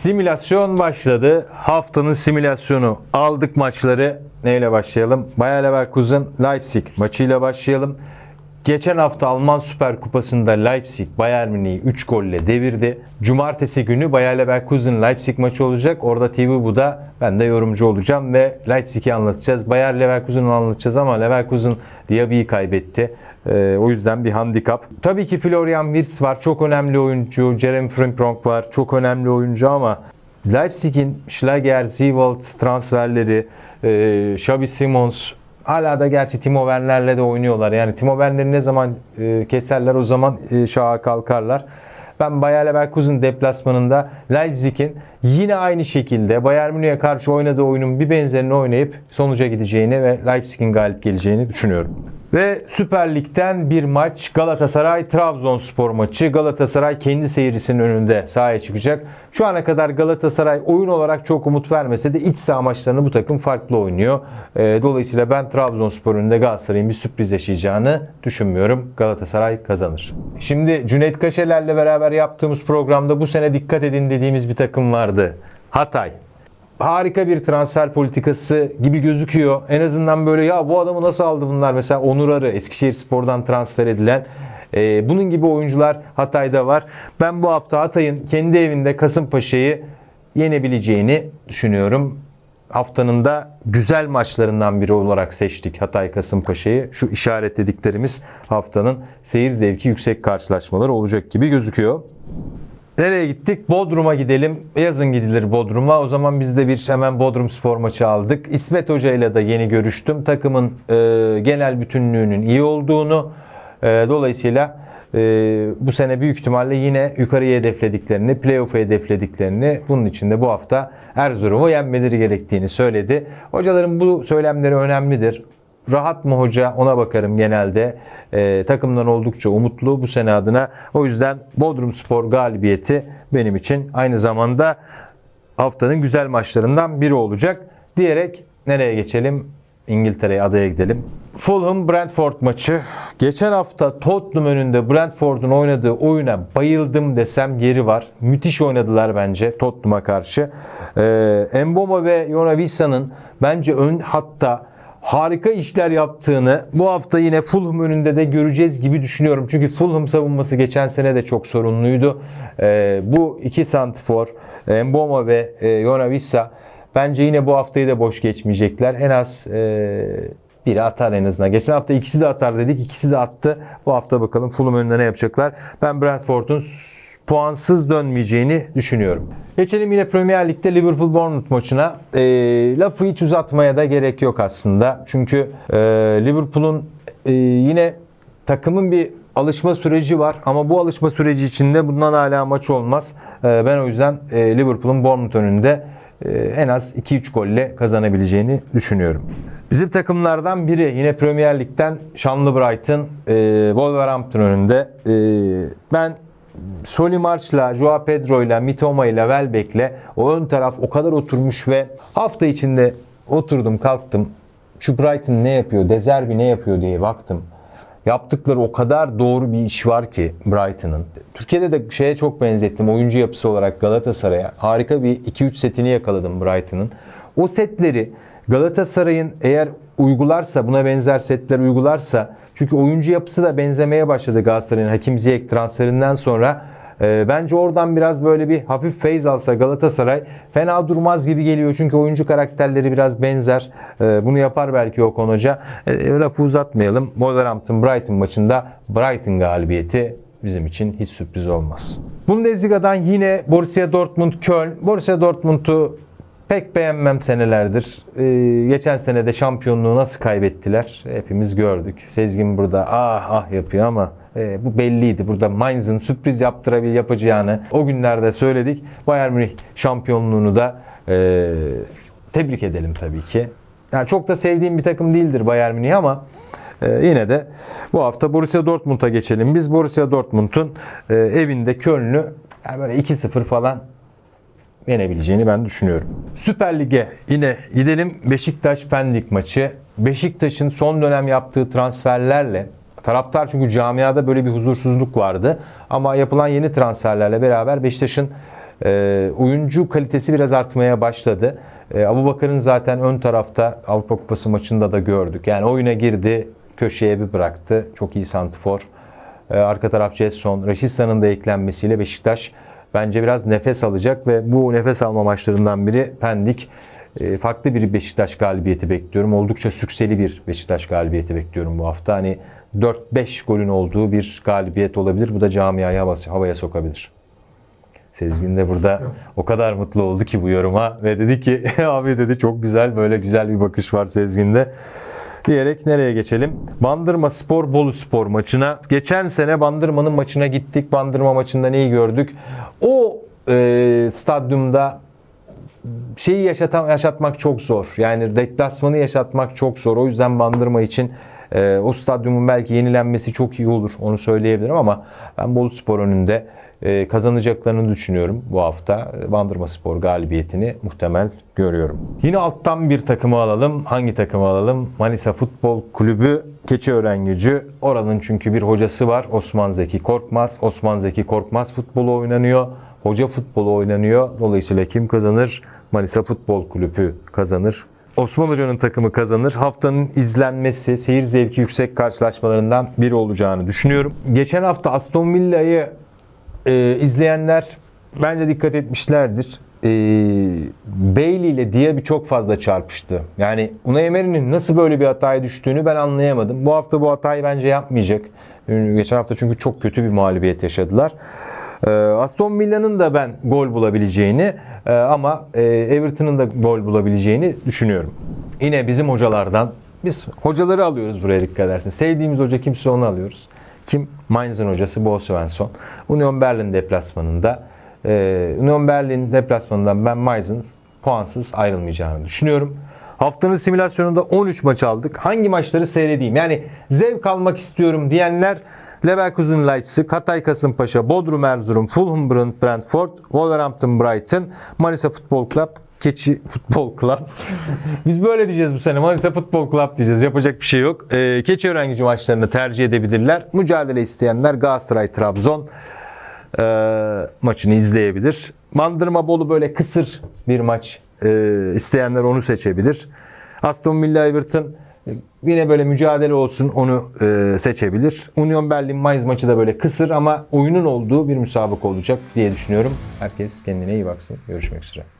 Simülasyon başladı. Haftanın simülasyonu. Aldık maçları. Neyle başlayalım? Bayer Leverkusen Leipzig maçıyla başlayalım. Geçen hafta Alman Süper Kupası'nda Leipzig Bayern Münih'i 3 golle devirdi. Cumartesi günü Bayer Leverkusen Leipzig maçı olacak. Orada TV Bu'da ben de yorumcu olacağım ve Leipzig'i anlatacağız. Bayer Leverkusen'ı anlatacağız ama Leverkusen Diaby'i kaybetti. Ee, o yüzden bir handikap. Tabii ki Florian Wirtz var. Çok önemli oyuncu. Jeremy Frimpong var. Çok önemli oyuncu ama Leipzig'in Schlager, Siewald transferleri, e, Xabi Simons hala da gerçi Timo Werner'le de oynuyorlar. Yani Timo Werner'i ne zaman e, keserler o zaman e, şaha kalkarlar. Ben Bayer Leverkusen deplasmanında Leipzig'in yine aynı şekilde Bayern Münih'e karşı oynadığı oyunun bir benzerini oynayıp sonuca gideceğini ve Leipzig'in galip geleceğini düşünüyorum. Ve Süper Lig'den bir maç Galatasaray Trabzonspor maçı. Galatasaray kendi seyircisinin önünde sahaya çıkacak. Şu ana kadar Galatasaray oyun olarak çok umut vermese de iç saha maçlarını bu takım farklı oynuyor. Ee, Dolayısıyla ben Trabzonspor önünde Galatasaray'ın bir sürpriz yaşayacağını düşünmüyorum. Galatasaray kazanır. Şimdi Cüneyt Kaşeler'le beraber yaptığımız programda bu sene dikkat edin dediğimiz bir takım vardı. Hatay harika bir transfer politikası gibi gözüküyor. En azından böyle ya bu adamı nasıl aldı bunlar? Mesela Onur Arı Eskişehir Spor'dan transfer edilen. Ee, bunun gibi oyuncular Hatay'da var. Ben bu hafta Hatay'ın kendi evinde Kasımpaşa'yı yenebileceğini düşünüyorum. Haftanın da güzel maçlarından biri olarak seçtik Hatay Kasımpaşa'yı. Şu işaretlediklerimiz haftanın seyir zevki yüksek karşılaşmaları olacak gibi gözüküyor. Nereye gittik? Bodrum'a gidelim. Yazın gidilir Bodrum'a. O zaman biz de bir hemen Bodrum spor maçı aldık. İsmet Hoca ile de yeni görüştüm. Takımın e, genel bütünlüğünün iyi olduğunu e, dolayısıyla e, bu sene büyük ihtimalle yine yukarıya hedeflediklerini, playoff'u hedeflediklerini bunun için de bu hafta Erzurum'u yenmeleri gerektiğini söyledi. Hocaların bu söylemleri önemlidir. Rahat mı hoca ona bakarım genelde. Ee, takımdan oldukça umutlu bu sene adına. O yüzden Bodrum Spor galibiyeti benim için aynı zamanda haftanın güzel maçlarından biri olacak. Diyerek nereye geçelim? İngiltere'ye adaya gidelim. Fulham Brentford maçı. Geçen hafta Tottenham önünde Brentford'un oynadığı oyuna bayıldım desem yeri var. Müthiş oynadılar bence Tottenham'a karşı. Ee, Mboma ve Jona Wissa'nın bence ön hatta harika işler yaptığını bu hafta yine Fulham önünde de göreceğiz gibi düşünüyorum. Çünkü Fulham savunması geçen sene de çok sorunluydu. Ee, bu iki santifor Mboma ve e, Jona Wissa bence yine bu haftayı da boş geçmeyecekler. En az e, biri atar en azından. Geçen hafta ikisi de atar dedik. ikisi de attı. Bu hafta bakalım Fulham önünde ne yapacaklar. Ben Brentford'un puansız dönmeyeceğini düşünüyorum. Geçelim yine Premier Lig'de Liverpool Bournemouth maçına. E, lafı hiç uzatmaya da gerek yok aslında. Çünkü e, Liverpool'un e, yine takımın bir alışma süreci var ama bu alışma süreci içinde bundan hala maç olmaz. E, ben o yüzden e, Liverpool'un Bournemouth önünde e, en az 2-3 golle kazanabileceğini düşünüyorum. Bizim takımlardan biri yine Premier Lig'den Şanlı Brighton, e, Wolverhampton önünde. E, ben Soli March'la, Joao Pedro'yla, Mitoma Welbeck'le o ön taraf o kadar oturmuş ve hafta içinde oturdum kalktım. Şu Brighton ne yapıyor, Dezerbi ne yapıyor diye baktım. Yaptıkları o kadar doğru bir iş var ki Brighton'ın. Türkiye'de de şeye çok benzettim oyuncu yapısı olarak Galatasaray'a. Harika bir 2-3 setini yakaladım Brighton'ın. O setleri Galatasaray'ın eğer uygularsa, buna benzer setler uygularsa çünkü oyuncu yapısı da benzemeye başladı Galatasaray'ın Hakim Ziyech transferinden sonra. E, bence oradan biraz böyle bir hafif feyz alsa Galatasaray fena durmaz gibi geliyor. Çünkü oyuncu karakterleri biraz benzer. E, bunu yapar belki Okan Hoca. E, lafı uzatmayalım. Wolverhampton Brighton maçında Brighton galibiyeti bizim için hiç sürpriz olmaz. Bundesliga'dan yine Borussia Dortmund Köln. Borussia Dortmund'u pek beğenmem senelerdir. Ee, geçen sene de şampiyonluğu nasıl kaybettiler hepimiz gördük. Sezgin burada ah ah yapıyor ama e, bu belliydi. Burada Mainz'ın sürpriz yaptırabil yapacağını o günlerde söyledik. Bayern Münih şampiyonluğunu da e, tebrik edelim tabii ki. Yani çok da sevdiğim bir takım değildir Bayern Münih ama ee, yine de bu hafta Borussia Dortmund'a geçelim. Biz Borussia Dortmund'un e, evinde Köln'ü yani böyle 2-0 falan yenebileceğini ben düşünüyorum. Süper Lig'e yine gidelim. Beşiktaş Pendik maçı. Beşiktaş'ın son dönem yaptığı transferlerle taraftar çünkü camiada böyle bir huzursuzluk vardı. Ama yapılan yeni transferlerle beraber Beşiktaş'ın E, oyuncu kalitesi biraz artmaya başladı. E, Abu Bakar'ın zaten ön tarafta Avrupa Kupası maçında da gördük. Yani oyuna girdi, köşeye bir bıraktı. Çok iyi santifor. E, arka taraf Jetson, Raşitsa'nın da eklenmesiyle Beşiktaş bence biraz nefes alacak ve bu nefes alma maçlarından biri Pendik. E, farklı bir Beşiktaş galibiyeti bekliyorum. Oldukça sükseli bir Beşiktaş galibiyeti bekliyorum bu hafta. Hani 4-5 golün olduğu bir galibiyet olabilir. Bu da camiayı havaya sokabilir. Sezgin de burada o kadar mutlu oldu ki bu yoruma ve dedi ki abi dedi çok güzel böyle güzel bir bakış var Sezgin'de diyerek nereye geçelim? Bandırma Spor Bolu Spor maçına. Geçen sene Bandırma'nın maçına gittik. Bandırma maçında neyi gördük? O e, stadyumda şeyi yaşatan, yaşatmak çok zor. Yani deplasmanı yaşatmak çok zor. O yüzden Bandırma için e, o stadyumun belki yenilenmesi çok iyi olur. Onu söyleyebilirim ama ben Bolu Spor önünde e, kazanacaklarını düşünüyorum bu hafta. Bandırma Spor galibiyetini muhtemel görüyorum. Yine alttan bir takımı alalım. Hangi takımı alalım? Manisa Futbol Kulübü Keçiören Gücü. Oranın çünkü bir hocası var. Osman Zeki Korkmaz. Osman Zeki Korkmaz futbolu oynanıyor. Hoca futbolu oynanıyor. Dolayısıyla kim kazanır? Manisa Futbol Kulübü kazanır. Osman Hoca'nın takımı kazanır. Haftanın izlenmesi, seyir zevki yüksek karşılaşmalarından biri olacağını düşünüyorum. Geçen hafta Aston Villa'yı e, izleyenler bence dikkat etmişlerdir. E, Bailey ile Diaby çok fazla çarpıştı. Yani Unai Emery'nin nasıl böyle bir hataya düştüğünü ben anlayamadım. Bu hafta bu hatayı bence yapmayacak. Geçen hafta çünkü çok kötü bir mağlubiyet yaşadılar. E, Aston Villa'nın da ben gol bulabileceğini e, ama e, Everton'ın da gol bulabileceğini düşünüyorum. Yine bizim hocalardan biz hocaları alıyoruz buraya dikkat edersin. Sevdiğimiz hoca kimse onu alıyoruz. Kim? Mainz'ın hocası Bo Svensson. Union Berlin deplasmanında e, Union Berlin deplasmanından ben Mainz'ın puansız ayrılmayacağını düşünüyorum. Haftanın simülasyonunda 13 maç aldık. Hangi maçları seyredeyim? Yani zevk almak istiyorum diyenler Leverkusen Leipzig, Hatay Kasımpaşa, Bodrum Erzurum, Fulham Brentford, Wolverhampton Brighton, Manisa Futbol Club, Keçi Futbol Club. Biz böyle diyeceğiz bu sene. Manisa Futbol Club diyeceğiz. Yapacak bir şey yok. Ee, Keçiören gücü maçlarını tercih edebilirler. Mücadele isteyenler Galatasaray Trabzon e, maçını izleyebilir. Bandırma Bolu böyle kısır bir maç e, isteyenler onu seçebilir. Aston Villa Everton yine böyle mücadele olsun onu e, seçebilir. Union Berlin Mainz maçı da böyle kısır ama oyunun olduğu bir müsabaka olacak diye düşünüyorum. Herkes kendine iyi baksın. Görüşmek üzere.